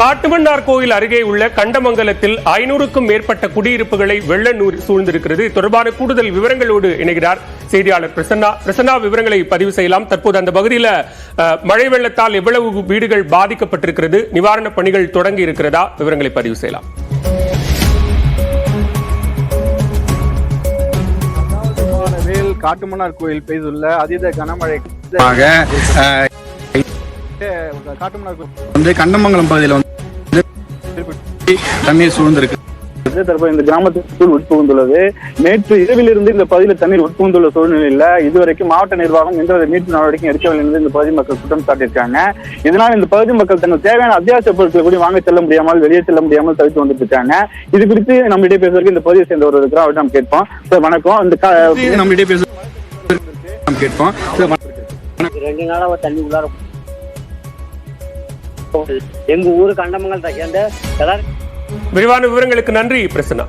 காட்டுமன்னார் கோயில் அருகே உள்ள கண்டமங்கலத்தில் ஐநூறுக்கும் மேற்பட்ட குடியிருப்புகளை வெள்ள நீர் சூழ்ந்திருக்கிறது. இது தொடர்பான கூடுதல் விவரங்களோடு இணைகிறார் செய்தியாளர் பிரசன்னா. பிரசன்னா விவரங்களை பதிவு செய்யலாம். தற்போது அந்த பகுதியில் மழை வெள்ளத்தால் எவ்வளவு வீடுகள் பாதிக்கப்பட்டிருக்கிறது? நிவாரணப் பணிகள் தொடங்கி இருக்கிறதா? விவரங்களை பதிவு செய்யலாம். காட்டுமன்னார் கோயில் பெய்துள்ள அதீத கனமழை. காட்டுமன்னார் கோயில் வந்து கண்டமங்கலம் பகுதியில் வந்து தண்ணீர் சூழ்ந்திருக்கு. தற்போது இந்த கிராமத்திற்குள் உட்புகுந்துள்ளது. நேற்று இரவிலிருந்து இந்த பகுதியில் தண்ணீர் உட்புகுந்துள்ள சூழ்நிலையில இதுவரைக்கும் மாவட்ட நிர்வாகம் எந்த ஒரு மீட்பு நடவடிக்கை எடுக்கவில்லை என்று இந்த பகுதி மக்கள் குற்றம் சாட்டியிருக்காங்க. இதனால் இந்த பகுதி மக்கள் தங்கள் தேவையான அத்தியாவசிய பொருட்களை கூட வாங்க செல்ல முடியாமல் வெளியே செல்ல முடியாமல் தவித்து வந்துட்டு இருக்காங்க இது குறித்து நம்மிடையே பேசுவதற்கு இந்த பகுதியை சேர்ந்த ஒரு அவர்கிட்ட நாம் கேட்போம். சார் வணக்கம். இந்த கா- நம்மிடையே பேச நாம் கேட்போம். ரெண்டு நாளாக தண்ணி உள்ளார. எங்க ஊரு கண்டமங்கல் சேர்ந்த எல்லாரும் விரிவான விவரங்களுக்கு நன்றி பிரசன்னா.